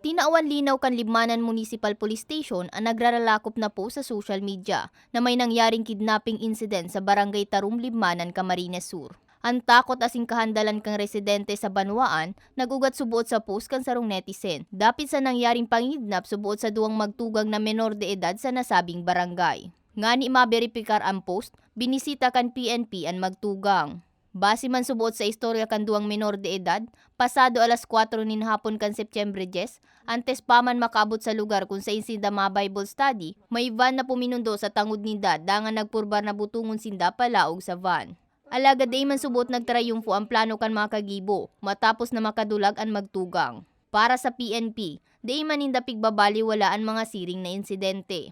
Tinaawan linaw kan Libmanan Municipal Police Station ang nagraralakop na po sa social media na may nangyaring kidnapping incident sa Barangay Tarum, Libmanan, Camarines Sur. Ang takot asing kahandalan kang residente sa Banwaan, nagugat subuot sa post kan sarong netizen. Dapit sa nangyaring pangidnap subuot sa duwang magtugang na menor de edad sa nasabing barangay. Nga ni maberipikar ang post, binisita kan PNP ang magtugang. Base man subuot sa istorya kan duwang menor de edad, pasado alas 4 nin hapon kan September 10, antes pa man makaabot sa lugar kung sa sinda mga Bible study, may van na puminundo sa tangod ni dad dangan nagpurbar na butungon sinda palaog sa van. Alaga day man subuot nagtrayumfo ang plano kan mga kagibo, matapos na makadulag ang magtugang. Para sa PNP, day man indapig babali wala ang mga siring na insidente.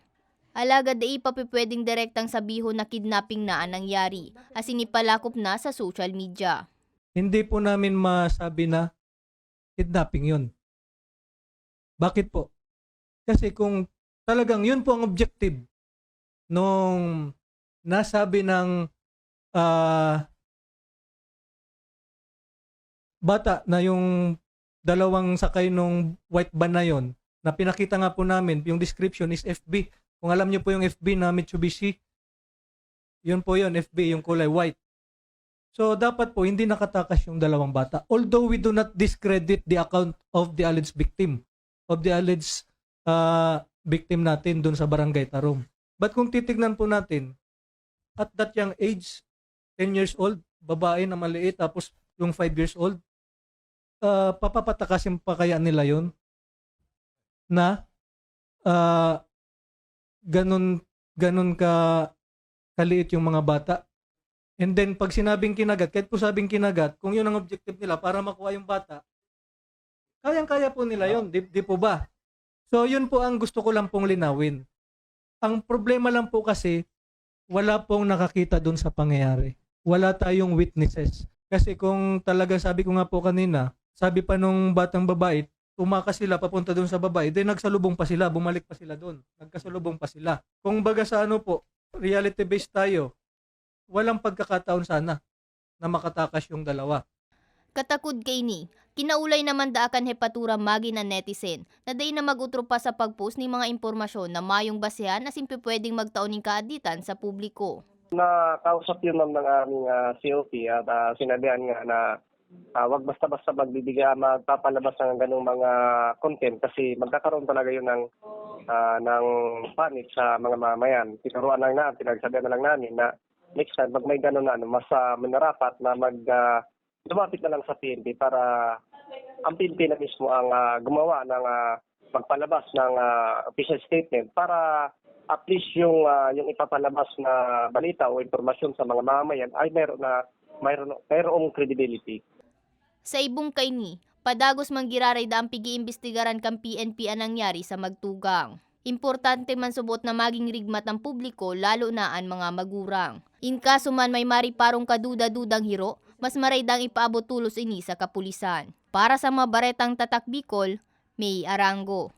Alaga day pa pwedeng direktang sabihon na kidnapping na ang nangyari, as inipalakop na sa social media. Hindi po namin masabi na kidnapping yun. Bakit po? Kasi kung talagang yun po ang objective nung nasabi ng ah, bata na yung dalawang sakay nung white van na yon na pinakita nga po namin, yung description is FB. Kung alam niyo po yung FB na Mitsubishi, yun po yun, FB, yung kulay white. So, dapat po, hindi nakatakas yung dalawang bata. Although we do not discredit the account of the alleged victim, of the alleged uh, victim natin dun sa barangay Tarum. But kung titignan po natin, at that young age, 10 years old, babae na maliit, tapos yung 5 years old, uh, papapatakasin pa kaya nila yon na uh, ganun, ganun ka kaliit yung mga bata. And then, pag sinabing kinagat, kahit po sabing kinagat, kung yun ang objective nila para makuha yung bata, kayang-kaya po nila yun, di, di po ba? So, yun po ang gusto ko lang pong linawin. Ang problema lang po kasi, wala pong nakakita dun sa pangyayari. Wala tayong witnesses. Kasi kung talaga sabi ko nga po kanina, sabi pa nung batang babae, tumakas sila papunta dun sa babae, then nagsalubong pa sila, bumalik pa sila dun. Nagkasalubong pa sila. Kung baga sa ano po, reality based tayo, walang pagkakataon sana na makatakas yung dalawa. Katakod kay ni, kinaulay naman daakan hepatura magi na netizen na day na magutro pa sa pagpost ni mga impormasyon na mayong basehan na simple pwedeng magtaon ng kaaditan sa publiko. Nakausap yun ma'am ng aming ah, COP at ah, sinabihan nga na ah, wag basta-basta magbibigay, ah, magpapalabas ng ganung mga content kasi magkakaroon talaga yun ng, ah, ng panic sa mga mamayan. Tinuruan lang na, pinagsabihan na lang namin na next time, pag may ganun na, ano, mas ah, minarapat na mag ah, lumapit na lang sa PNP para ang PNP na mismo ang ah, gumawa ng ah, magpalabas ng ah, official statement para at least yung ah, yung ipapalabas na balita o impormasyon sa mga mamamayan ay meron na mayroon mayroong credibility. Sa ibong kay ni, padagos manggiraray da ang pigi-imbestigaran kang PNP ang nangyari sa magtugang. Importante man subot na maging rigmat ang publiko lalo na ang mga magurang. In kaso man may mariparong kaduda-dudang hiro, mas maraydang ipaabot tulos ini sa kapulisan. Para sa mga baretang tatak Bicol, May Arango.